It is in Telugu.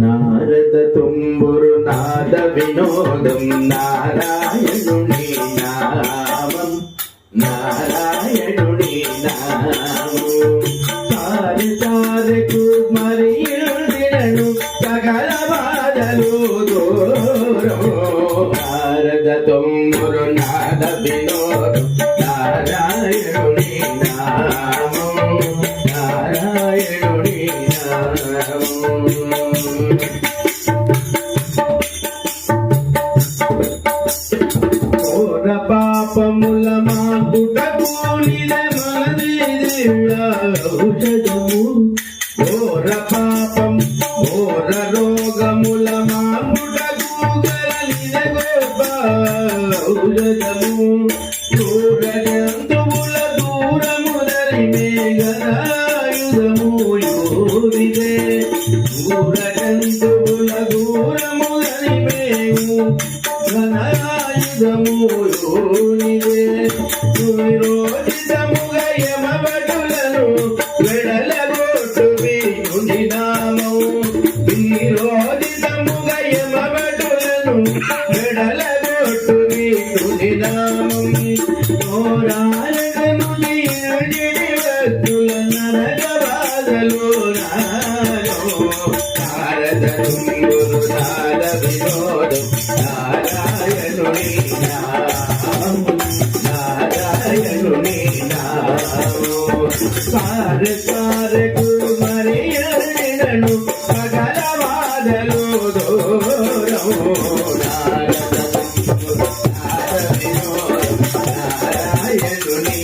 నారద తుంబురు నాద వినోదం నారాయణుని నామం నారాయణుని నామం. సారి సారకు మరియుడినను సకల బాధలు దూరం నారద తుంబురు నాద వినోదం ఘోర పాపముల మాకుట కూలిన ఔషధము. ఘోర పాపం ఘోర రోగముల మాకుట ఔషధము. జంతువుల యోగిదే దూర జంతువుల దూరముదరి మేము ఘనాయుధములోనిదే విరోధితముగ యమవటులను వెడలగొట్టు వీరుని నామం విరోధితముగ యమవటులను వెడలగొట్టు వీరుని నామం జగద్గురునాద వినోదు నారాయణుని నారాయణుని సార సార గురు మరియను పగలవాదలు నారాయణుని నారాయణుని